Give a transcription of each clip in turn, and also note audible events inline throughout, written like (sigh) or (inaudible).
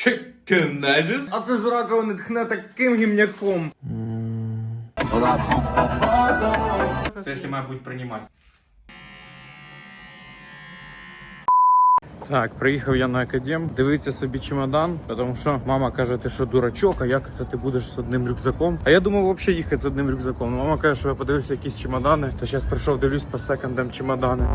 Чекенезіс? А це з раковини тхне таким гімняком. Це якщо має бути приймати. Так, приїхав я на академ, дивиться собі чемодан, тому що мама каже, ти що дурачок, а як це ти будеш з одним рюкзаком? А я думав взагалі їхати з одним рюкзаком. Ну, мама каже, що я подивився якісь чемодани, то зараз прийшов, дивлюсь по секондам чемодани.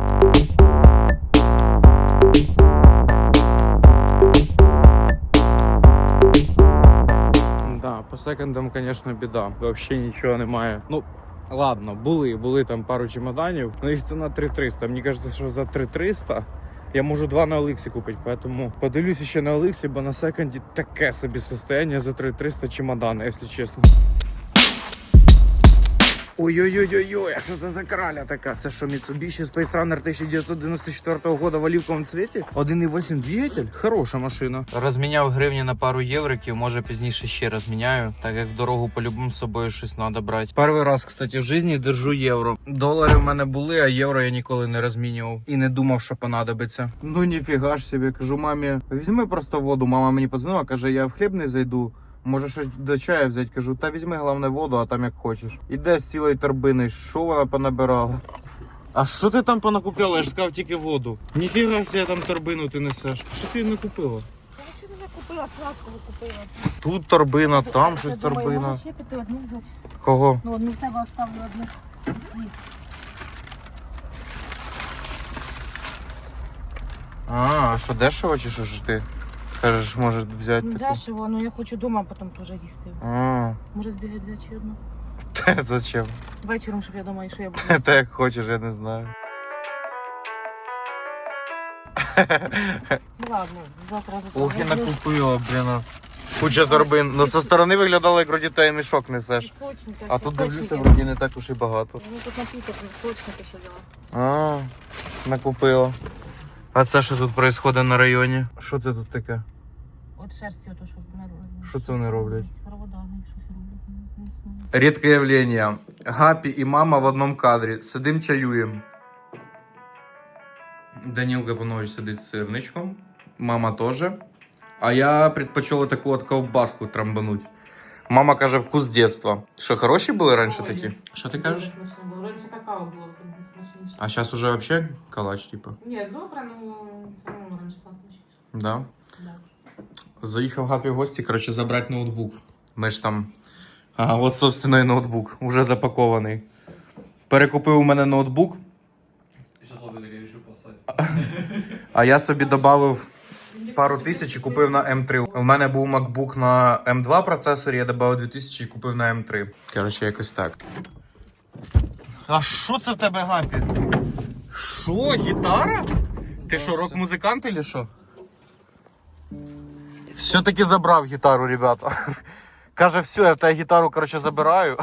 По секондам, звісно, біда. Взагалі нічого немає. Ну, ладно, були, були там пару чемоданів, але їх ціна 3300. Мені кажеться, що за 3300 я можу два на Оликсі купити, поэтому подивлюся ще на Оликсі, бо на секонді таке собі состояние за 3300 чемодана, якщо чесно. Ой-ой-ой-ой, а що це за краля така? Це що, Mitsubishi Space Runner 1994 года в оливковому цвіті? 1.8 двигатель? Хороша машина. Розміняв гривні на пару євриків, може пізніше ще розміняю, так як в дорогу по-любому з собою щось треба брати. Перший раз, кстати, в житті держу євро. Долари в мене були, а євро я ніколи не розмінював. І не думав, що понадобиться. Ну ніфіга ж собі, кажу мамі, візьми просто воду. Мама мені подзвонила, каже, я в хліб не зайду. Може щось до чаю взяти, кажу, та візьми головне воду, а там як хочеш. Іде з цілої торбини, що вона понабирала? А що ти там понакупила? Я ж сказав тільки воду. Ніфіга себе там торбину ти несеш. Що ти не купила? Я не купила, сладкого купила. Тут торбина, там щось торбина. ще піти одну взяти. Кого? Ну, одну в тебе оставлю одну. Ці. А, а що дешево чи що ж ти? Кажеш, може взяти Ну, таку? дешево, ну я хочу вдома потім теж їсти. А, Може збігати взяти ще одну? (laughs) та зачем? Вечором, щоб я дома і що я буду. (laughs) Та як хочеш, я не знаю. Ну ладно, завтра за Ох, і накупила, блін. Куча торбин. Ну, со сторони виглядало, як вроді той мішок несеш. Пісочника. А тут дивлюся, вроді не так уж і багато. Ну тут напіток, пісочники ще взяла. А, накупила. А це що тут відбувається на районі? Що це тут таке? От шерсті, ото що не роблять. Що це вони роблять? Провода, вони щось роблять. не знаю. Рідке явлення. Гапі і мама в одному кадрі. Сидим чаюєм. Даніл Габанович сидить з сирничком. Мама теж. А я предпочел таку от ковбаску трамбануть. Мама каже, вкус дитинства. Що, хороші були раніше Ой. такі? Що ти Дуже кажеш? смачно було. Раніше какао було там смачніше. А зараз уже вообще калач, типа. Ні, добре, ну все одно раніше класно. Да. Заїхав Гапі в гості, коротше, забрати ноутбук. Ми ж там. А, от, собственно, і ноутбук, уже запакований. Перекупив у мене ноутбук, а я собі додав пару тисяч і купив на М3. У мене був MacBook на М2 процесорі, я додав 2000 і купив на М3. Коротше, якось так. А що це в тебе, Гапі? Що, гітара? Ти що, рок-музикант чи що? Все-таки забрав гітару, ребята. Каже, все, я тебе гітару, коротше, забираю.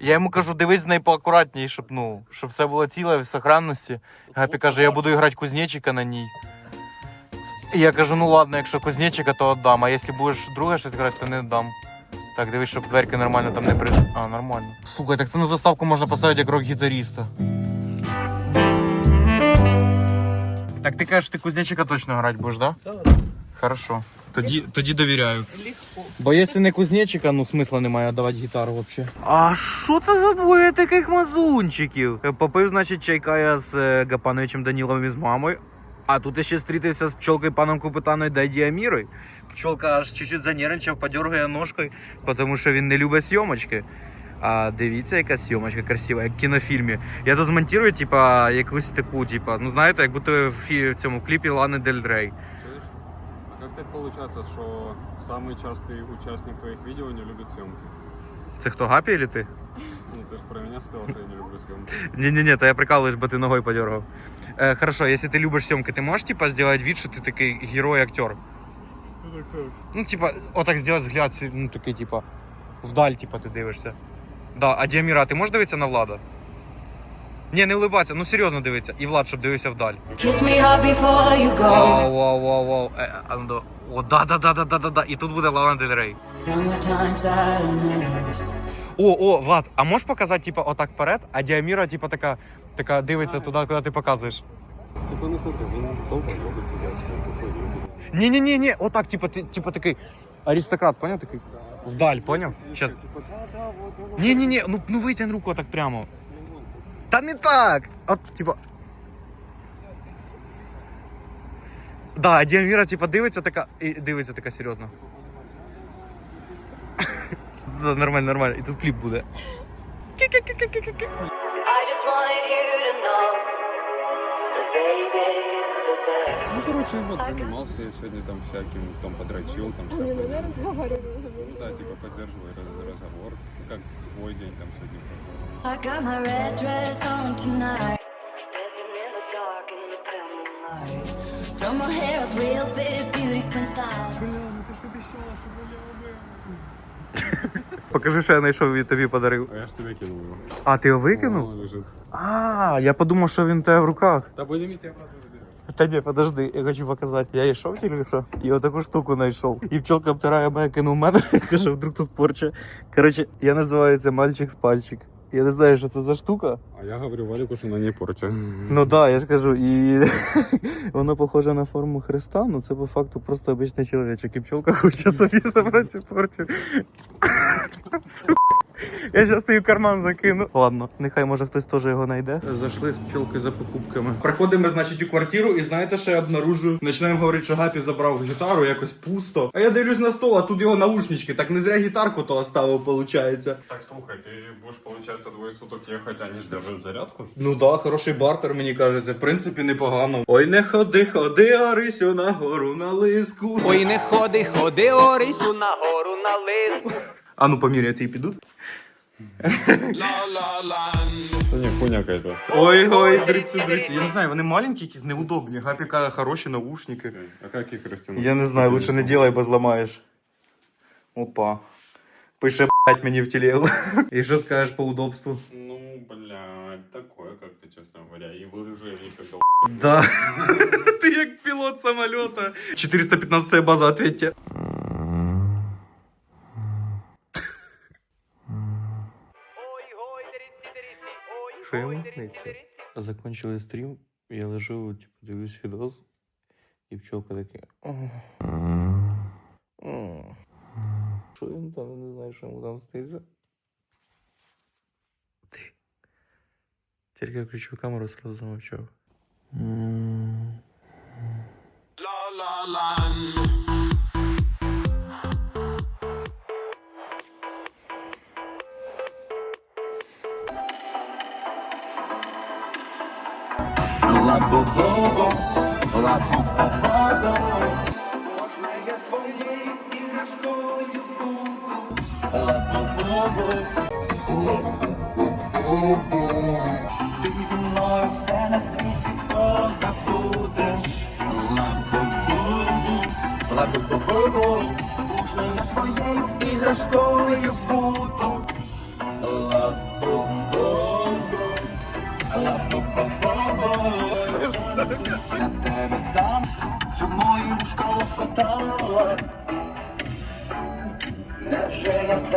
Я йому кажу, дивись з нею поакуратніше, щоб, ну, щоб все було ціле в сохранності. Гапі каже, я буду грати кузнечика на ній. І я кажу, ну ладно, якщо кузнечика, то віддам, а якщо будеш друге щось грати, то не віддам. Так, дивись, щоб дверки нормально там не приж... А, нормально. Слухай, так це на заставку можна поставити як рок-гітаріста. Так ти кажеш, ти кузнечика точно грати будеш, да? Так. Хорошо. Тоді, тоді довіряю. Легко. Бо якщо не кузнечика, ну смисла немає давати гітару взагалі. А що це за двоє таких мазунчиків? Попив, значить, чайка я з е, Гапановичем Даніловим і з мамою. А тут ще зустрітився з пчолкою паном Купитаною Дайді Амірою. Пчолка аж чуть-чуть занервничав, подергає ножкою, тому що він не любить зйомочки. А дивіться, яка зйомочка красива, як в кінофільмі. Я тут змонтую, типа, якусь таку, типа, ну знаєте, як будто в, фі- в цьому кліпі Лани Дель Рей Чуешь? А как так получается, что самый частый участник твоих видео не любит съемки? Це хто Гапі чи ти? Ну, ты же про меня сказал, что я не люблю съемки. (laughs) Не-не-не, то я прикалываюсь, бо ти ногою подергав. Е, хорошо, якщо ти любиш зйомки, ти можеш типа зробити вид, що ти такий герой-актер? Это как? Ну, типа, отак зробити взгляд, ці- ну такий, типа, вдаль, типа, ти дивишся. Да, а Діаміра, ти можеш дивитися на влада? Ні, не улибатися, ну серйозно дивитися. І Влад, щоб дивився вдаль. Kiss me hard before you go. Вау, вау, вау, вау. Е, а, ну, да. О, да, да, да, да, да, да, да. І тут буде Лана Дель Рей. Summertime sadness. О, о, Влад, а можеш показати, типа, отак вперед, а Діаміра, типа, така, така дивиться туди, куди ти показуєш. Типа, ну смотри, он долго долго сидят, что такое люди. Ні-ні-ні, ні, отак, типа, ти, типа такий аристократ, поняв? Такий. Вдаль, поняв? Щас. Типа, да, да, вот, вот. Ні-ні-ні, ну, ну витягни руку так прямо. Та не так! От, типа. Да, а Діаміра, типа, дивиться така. І дивиться така серйозно. (laughs) Да, нормально, нормально. І тут кліп буде. Кі-кі-кі-кі-кі-кі. I just wanted you to know that baby you're the best. Ну, короче, вот занимался я сегодня там всяким, там подрочил, там всякое. Ну да, типа поддерживай раз- разговор. Ну, Как твой день там сегодня? I got my red dress on tonight. Dancing in the dark in the pale moonlight. Done my hair up real big, beauty queen style. Бля, ну Покажи, що я знайшов і тобі подарив. А я ж тебе кинул его. А, ти його викинув? Он лежит. А, я подумав, що він у тебе в руках. Да будем идти обратно заберем. Та ні, подожди, я хочу показати. Я йшов тільки що і отаку штуку знайшов. І пчелка обтирає мене, кинув мене, (laughs) каже, вдруг тут порча. Коротше, я називаю це мальчик з пальчик. Я не знаю, що це за штука. А я говорю Валику, что она не порча. Ну да, я ж кажу, і (laughs) воно похоже на форму Христа, але це по факту просто обичний чоловічок. І пчелка хоче собі забрати порчу. (laughs) Я зараз її в карман закину. Ладно, нехай може хтось теж його знайде. Зайшли з пчелкою за покупками. Приходимо, значить, у квартиру, і знаєте, що я обнаружую? Починаємо говорити, що Гапі забрав гітару, якось пусто. А я дивлюсь на стол, а тут його наушнички. Так не зря гітарку то оставив, виходить. Так, слухай, ты будешь, получается, двое суток ехать, а не ж держать зарядку? Ну да, хороший бартер, мені кажеться, в принципі, непогано. Ой, не ходи, ходи, Орисю, на гору на лиску. Ой, не ходи, ходи, Орисю, на гору на лиску. А ну поміряти і підуть. Да не, хуйня какая-то. Ой, ой, дриці, дриці. Я не знаю, вони маленькі, якісь неудобні. Гапі каже, хороші наушники. А как их растянуть? Я не знаю, лучше не делай, бо зламаєш. Опа. Пише, блять, мені в телегу. (laughs) І що скажеш по удобству? Ну, бля, такое как-то, честно говоря. И выгляжу я не как дол- Да. (laughs) Ти як пілот самоліта. 415 база, ответьте. Що йому сниться? Закончили стрім, я лежу, типу, дивлюсь відос, і пчелка таке. Що він там, не знаю, що йому там сниться. Ти. Тільки я включив камеру, сразу замовчав.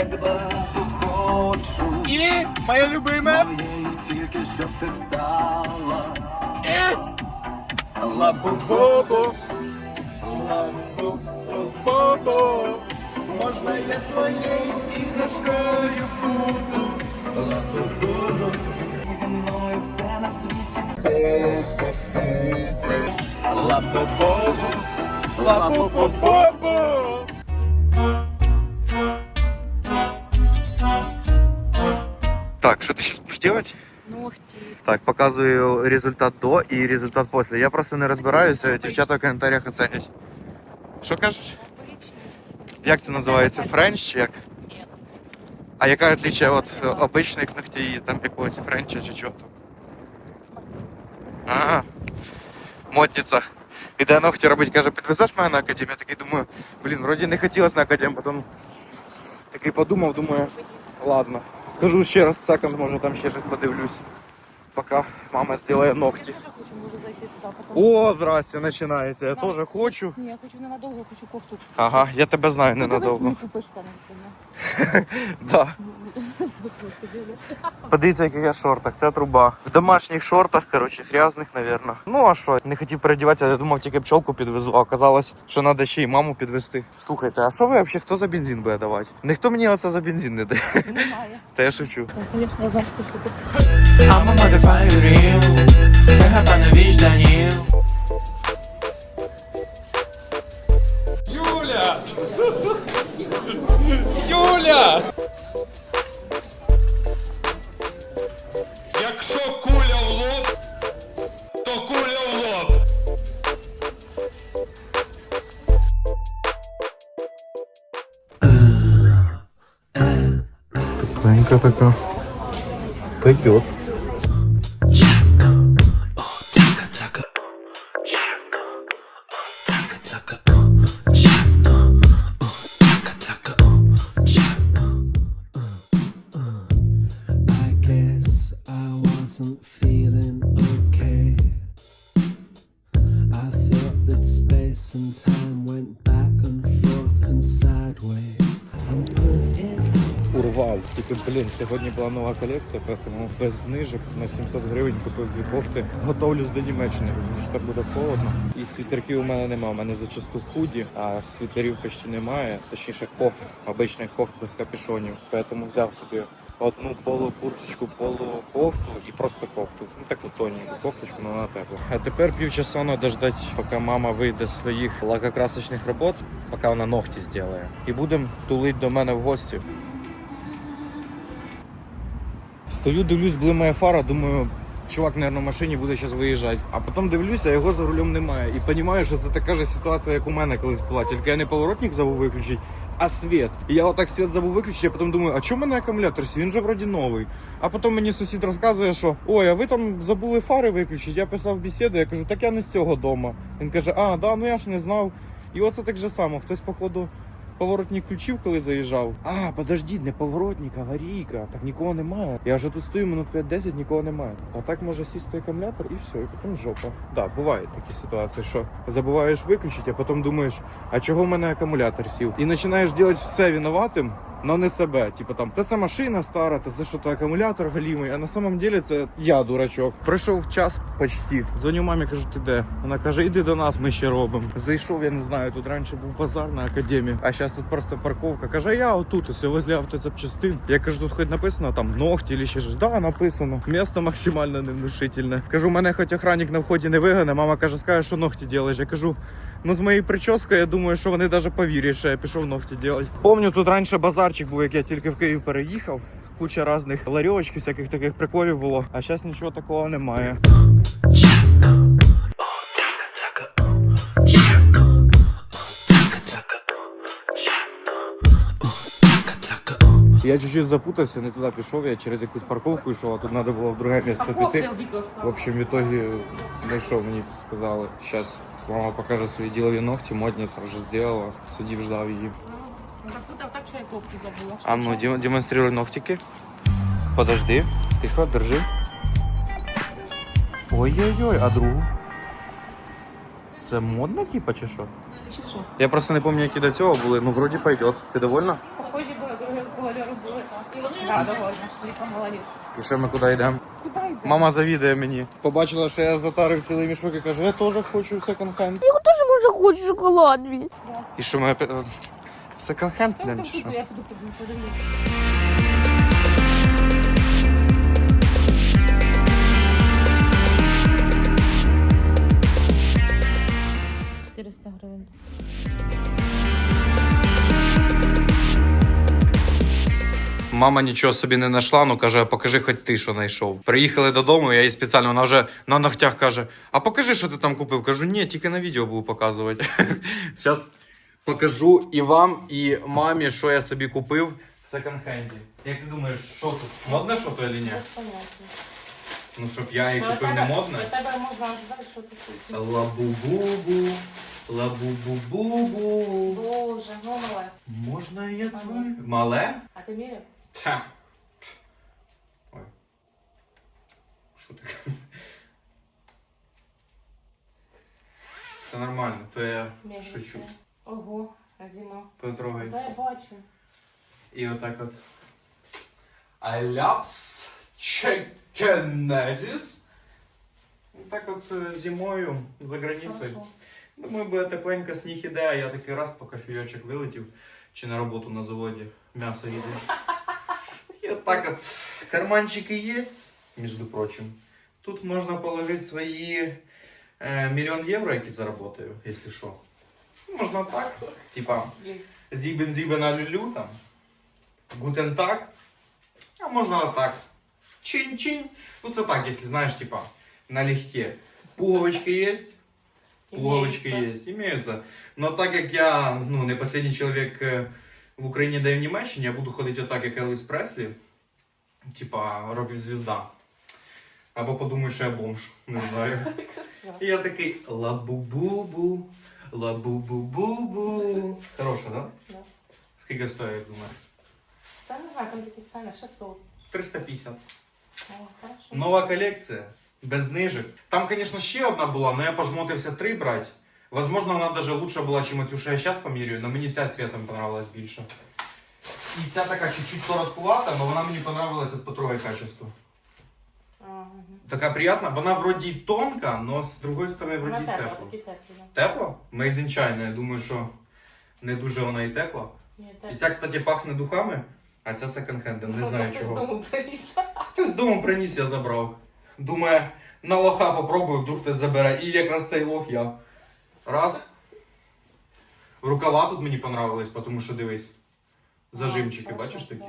Невже я так багато хочу? І моє любиме. Моєю тільки щоб ти стала. Ла-бу-бу-бу, ла-бу-бу-бу. Можна я твоєю іграшкою буду. Ла-бу-бу-бу. І зі мною все на світі. Ла-бу-бу-бу, ла-бу-бу-бу-бу. Делать? Ногті. Так, показую результат до і результат після. Я просто не розбираюся, дівчата в коментарях оценять. Що кажеш? Як це називається? Френч чи як? А яка отличие від е, обичних ногтей, там якогось френча чи чого там? А, модниця. Іде ногті робить, каже, підвезеш мене на академію? Я такий думаю, блін, вроді не хотілося на академію, потім такий подумав, думаю, ладно. Скажу ще раз секонд, може там ще щось подивлюсь. поки мама зробить ногті. Я теж хочу, можу зайти туди. потім. О, здрасте, починається. Я теж хочу. Ні, я хочу ненадовго, хочу кофту. Ага, я тебе знаю Ну, ненадовго. Давай купиш пане. Да. Подивіться, який я в шортах, це труба. В домашніх шортах, коротше, грязних, напевно. Ну а що, не хотів переодіватися, я думав, тільки пчолку підвезу, а оказалось, що треба ще й маму підвезти. Слухайте, а що ви взагалі, хто за бензин буде давати? Ніхто мені оце за бензин не дає. Немає. Та я шучу. Звісно, Юля! Якщо куля в лоб, то куля в лоб. Тепленька така. Пойдет. Сьогодні була нова колекція, тому без знижок на 700 гривень купив дві кофти. Готовлюсь до Німеччини, тому що так буде холодно. І світерків у мене немає. У мене зачасту худі, а світерів почти немає. Точніше, кофт, обичних кофт без капюшонів. Тому взяв собі одну полукурточку, полукофту і просто кофту. Ну таку тоненьку кофточку, але вона тепла. А тепер півчаса треба ждати, поки мама вийде з своїх лакокрасочних робот, поки вона ногті зробить. І будемо тулить до мене в гості. Стою, дивлюсь, блимає фара, думаю, чувак, мабуть, на машині буде зараз виїжджати. А потім дивлюся, його за рулем немає. І розумію, що це така ж ситуація, як у мене колись була. Тільки я не поворотник забув виключити, а світ. І я отак світ забув виключити, а потім думаю, а чому в мене акумулятор? Він же вроді новий. А потім мені сусід розказує, що ой, а ви там забули фари виключити. Я писав бесіду, я кажу, так я не з цього дома. Він каже, а, да, ну я ж не знав. І оце так же само. Хтось, походу, поворотник ключів, коли заїжджав. А, подожди, не поворотник, аварійка. Так нікого немає. Я вже тут стою минут 5-10, нікого немає. А так може сісти акумулятор і все, і потім жопа. Да, бувають такі ситуації, що забуваєш виключити, а потім думаєш, а чого в мене акумулятор сів? І починаєш робити все винуватим. Но не себе, типу там, та це машина стара, та це що то акумулятор галімий, а на самом деле це я дурачок. Пройшов час почти. Дзвоню мамі, кажу, ти де? Вона каже, іди до нас, ми ще робимо. Зайшов, я не знаю, тут раніше був базар на академії, а зараз тут просто парковка. Каже, я отут, ось возле автозапчастин. Я кажу, тут хоч написано там ногті чи ще щось. Да, написано. Місто максимально невнушительне. Кажу, мене хоч охранник на вході не вигане. Мама каже, скаже, що ногті робиш. Я кажу, Ну, з моєю прическою, я думаю, що вони навіть повірять, що я пішов ногті робити. Помню, тут раніше базарчик був, як я тільки в Київ переїхав. Куча різних ларьовочків, всяких таких приколів було. А зараз нічого такого немає. Я чуть-чуть запутався, не туди пішов, я через якусь парковку йшов, а тут треба було в друге місце піти. В общем, в итоге знайшов, мені сказали. Зараз мама покаже свої ділові ногті, модниця вже зробила. Сидів, ждав її. Запутав так, що я кофту забула. А ну, дем- демонструй ногтики. Подожди. Тихо, держи. Ой-ой-ой, а другу? Це модно, типа, чи що? Чи що? Я просто не пам'ятаю, які до цього були. Ну, вроді пойдет. Ти довольна? Похожі були, другого кольору були, так. І вони да, довольна. Ліка молодець. І ми куди йдемо? Мама завідує мені. Побачила, що я затарив цілий мішок і каже, я теж хочу секонд-хенд. Тоже може хочу шоколад. блін. І що ми Секонд-хенд там чи що? я піду. Чотириста гривень. Мама нічого собі не знайшла, ну каже, покажи хоч ти, що знайшов. Приїхали додому, я їй спеціально, вона вже на ногтях каже: А покажи, що ти там купив. Кажу, ні, тільки на відео буду показувати. (laughs) Зараз покажу і вам, і мамі, що я собі купив в секонд-хенді. Як ти думаєш, що тут? Модне що то чи ні? Ну, щоб я її купив не модне. Тебе можна що ти хочеш. Лабу-бу-бу, лабу-бу-бу-бу. Боже, ну мале. Можна я твоє? Мале? А ти міряв? Та. Ой. Що таке? Це нормально, то я шучу. Ого, Адіно. Потрогай. Та я бачу. І отак от. Аляпс чекенезіс. Так от е, зимою за границею. Хорошо. Думаю, буде тепленько сніг іде, а я такий раз по кофійочок вилетів, чи на роботу на заводі м'ясо їде. І от так от карманчики є, між прочим. Тут можна положити свої е, мільйон євро, які заработаю, якщо що. Можна так, типа зібен зібен алюлю там. Гутен так. А можна так. Чин-чин. Ну це так, якщо знаєш, типа, налегке. Пуговички есть, Пуговички Імеється. есть, имеются. Но так як я ну, не последний чоловік е, в Україні, да і в Німеччині, я буду ходити отак, як Елвіс Преслі. Типа рок-звізда. Або подумаю, що я бомж. Не знаю. І я такий ла-бу-бу-бу, ла-бу-бу-бу-бу. Хороша, да? Да. Скільки стоїть, як думаєш? Та не знаю, там такі ціни, 600. 350. О, хорошо. Нова колекція, без знижок. Там, звісно, ще одна була, але я пожмотився три брати. Возможно, вона навіть лучше була, чим оцю, що я зараз поміряю, але мені ця цвітом понравилась більше. І ця така чуть-чуть короткувата, але вона мені понравилась от потрогай качество. Ага. Така приятна, вона вроді тонка, але з другої сторони Вона вроді тепла, тепла. такі теплі. да. Тепло? Made in China, я думаю, що не дуже вона і тепла. Ні, І ця, кстати, пахне духами, а ця секонд-хендом, не знаю чого. Хтось з дому приніс, я забрав. Думає, на лоха попробую, вдруг хтось забере. І якраз цей лох я. Раз. Рукава тут мені понравились, тому що дивись. Зажимчики, бачиш такі?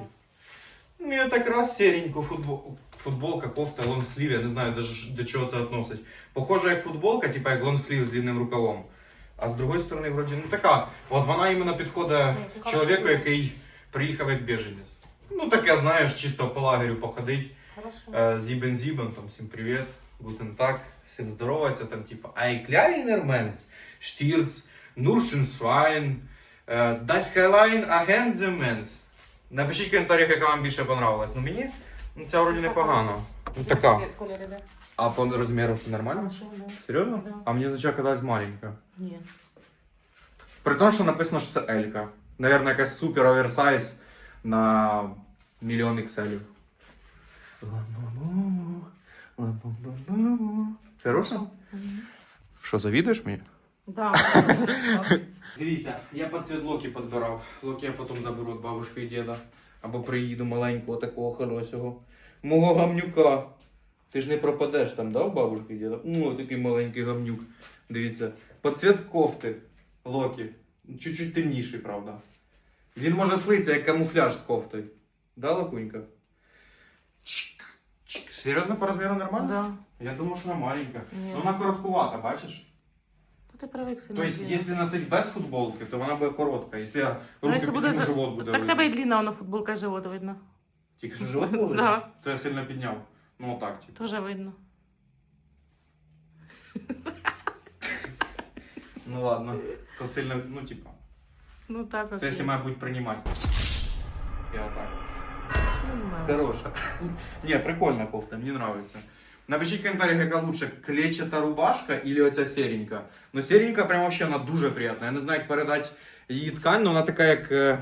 Ну, я так раз сереньку футбол... футболка, кофта, лонгслів, я не знаю даже до чого це відносить. Похоже як футболка, типа як лонгслів з длинним рукавом. А з другої сторони, вроді, ну така. От вона іменно підходить чоловіку, який приїхав як біженець. Ну таке, знаєш, чисто по лагерю походить. Зібен Зібен, там всім привіт, гутен так, всім здороваться, там типа Ай Кляйнерменс, Штірц, Нуршеншвайн, Das Хайлайн Агендземенс. Напишіть в коментарях, яка вам більше понравилась. Ну мені ну, ця вроді непогана. Ну така. Да. А по розміру що нормально? Хорошо, да. Серйозно? Да. А мені спочатку казалась маленька. Ні. При тому, що написано, що це Елька. Наверно, якась супер оверсайз на мільйон ікселів. Хорошо? Що, завідуєш мені? Да. (laughs) Дивіться, я під цвіт локі підбирав. Локі я потім заберу від бабушки і діда. Або приїду маленького такого хорошого. Мого гамнюка. Ти ж не пропадеш там, да, у бабушки і діда? Ну, такий маленький гамнюк. Дивіться. Під цвіт кофти Локі. Чуть-чуть темніший, правда. Він може слитися як камуфляж з кофтою. Да, Лакунька? Чик, чик. Серйозно по розміру нормально? Да. Я думав, що вона маленька. Ні. Ну, вона короткувата, бачиш? То ти привик сильно. То есть, если носить без футболки, то вона буде коротка. Якщо я руки підніму, живот буде Так видно. тебе і длинна вона футболка живота видно. Тільки що живот буде? Да. То я сильно підняв. Ну отак, типу. Тоже видно. Ну ладно. То сильно, ну типа. Ну так, Це якщо має бути приймати. Я отак. Хороша. Ні, прикольна кофта, мені нравится. Напишіть в коментарях, яка лучше, клетчата рубашка или оця серенька. Ну серенька прям вообще вона дуже приятна. Я не знаю, як передати її ткань, але вона така як е,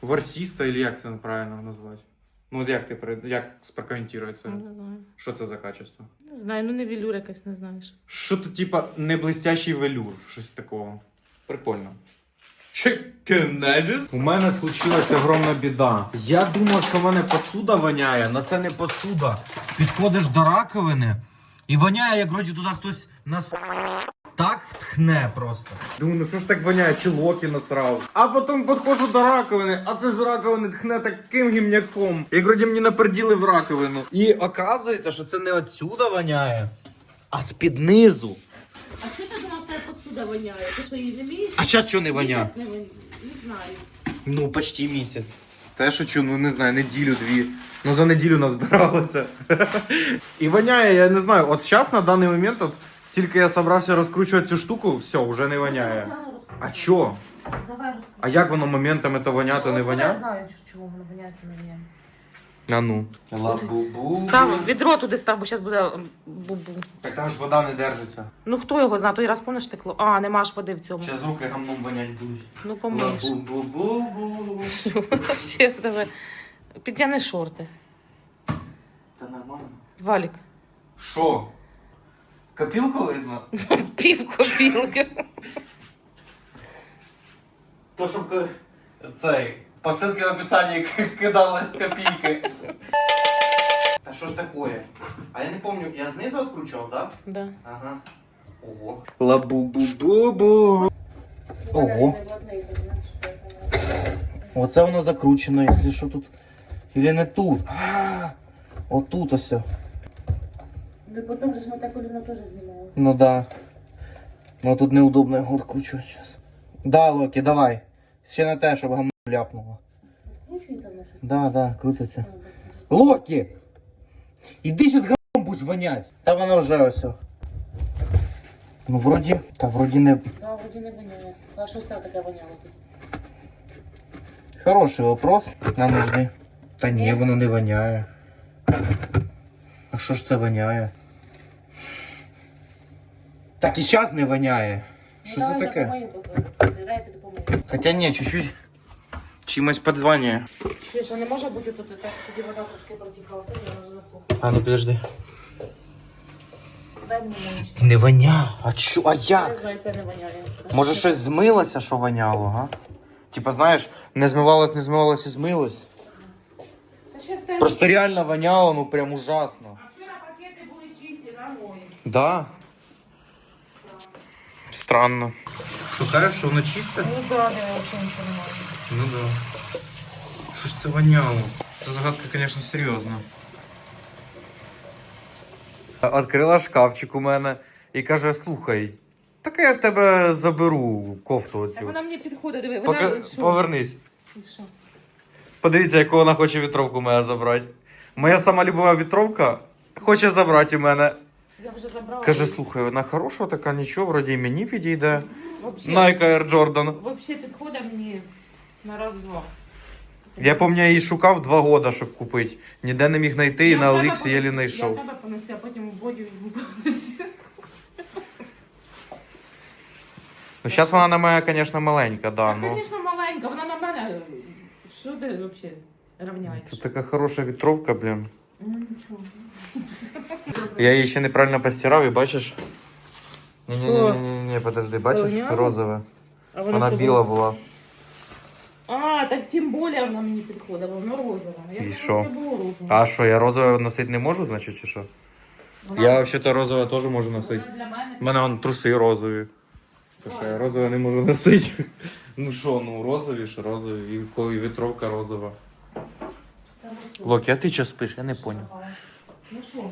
ворсіста, или як це правильно назвати. Ну от як ти як прокоментує це? Не знаю. Що це за качество? Не знаю, ну не вілюр якась, не знаю. Що це. Типа не блестящий велюр, щось такого. Прикольно. Чекенезіс. У мене случилась огромна біда. Я думав, що в мене посуда воняє, але це не посуда. Підходиш до раковини і воняє, як вроді туди хтось нас так втхне просто. Думаю, ну що ж так воняє, чи локі насрав. А потім підходжу до раковини, а це з раковини тхне таким гімняком. Як вроді мені наперділи в раковину. І оказується, що це не отсюда воняє, а з-під низу. А що ти посуда воняє? Ти що її не вмієш? А зараз що не воняє? Не, не знаю. Ну, почти місяць. Та я шучу, ну не знаю, неділю-дві. Ну за неділю назбиралося. (laughs) І воняє, я не знаю, от зараз на даний момент, от тільки я собрався розкручувати цю штуку, все, вже не воняє. А чо? Давай розкажи. А як воно моментами то воня, то не Я воня? знаю, чого воно воняє, то не воняє. А ну. Ла-бу-бу. Став, відро туди став, бо зараз буде бубу. Так там ж вода не держиться. Ну хто його знає, той раз помниш текло. А, нема ж води в цьому. Зараз руки гамном вонять будуть. Ну помиєш. Ла-бу-бу-бу. Ще тебе. Підтяни шорти. Та нормально. Валік. Що? Копілку видно? (laughs) Пів копілки. То, щоб цей, посилки в описанні кидали копійки. Та що ж таке? А я не пам'ятаю, я знизу відкручував, так? Да. Ага. Ого. Ла-бу-бу-бу-бу. Ого. Оце воно закручено, якщо що тут. Или не тут. А, Отут ось. Ну і потім же ж ми так коліно теж знімали. Ну да. Ну тут неудобно його відкручувати зараз. Да, Локі, давай. Ще не те, щоб гамно ляпнуло. Кручується воно щось. Да, да, крутиться. Локі! Іди ще з гамном будеш вонять. Та воно вже ось. Ну вроді. Та вроді не. Да, вроді не воняє. А що це таке воняло тут? Хороший вопрос. На нужди. Та ні, воно не воняє. А що ж це воняє? Так і зараз не воняє. Що це таке? Хоча ні, чуть-чуть. Чимось подзвонює. Що, що не може бути тут так, тоді вода трошки протікала, я вже заслухала. А ну подожди. Дай мені манічки. Не воня. А чо? А як? це не воняє. Це Може щось змилося, що воняло, га? Типа, знаєш, не змивалось, не змивалось і змилось. Та ще в тебе. Просто реально воняло, ну прям ужасно. А вчора пакети були чисті, нормальні. Да. Странно. Кажеш, що воно чисте? Ну да, да, взагалі нічого немає. Ну да. Що ж це воняло? Це загадка, звісно, серйозна. Відкрила шкафчик у мене і каже: слухай, так я в тебе заберу кофту Так вона мені підходить, диви, вона Пока... що? Повернись. І що? Подивіться, яку вона хоче вітровку мене забрати. Моя сама любима вітровка хоче забрати у мене. Я вже забрала. Каже, слухай, вона хороша, така нічого, вроді мені підійде. Вообще, Nike Air Jordan. вообще підходить мені на раз-два. Я пам'ятаю, я її шукав два роки, щоб купити. Ніде не міг знайти і на Оліксі єлі знайшов. Я в тебе понесу, а потім в боді понесу. Ну, зараз вона на мене, звісно, маленька, да, Та, ну. звісно, маленька, вона на мене. Що ти взагалі рівняєш? Це така хороша вітровка, блін. Ну нічого. Я її ще неправильно постирав і бачиш? Що? Ні-ні-ні, подожди, бачиш? Поняла? Розове. А Вона що біла була? А, так тим більше вона мені підходить, бо воно розове. Я І що? було. А що, я розове носити не можу, значить, чи що? Вона- Я взагалі розове теж можу носити. вона для мене У мене вон труси розові. То що я розове не можу носити. Ну що, ну розові ж розові. І ко- і вітровка розова. Локі, а ти що спиш? Я не поняв. Ну що?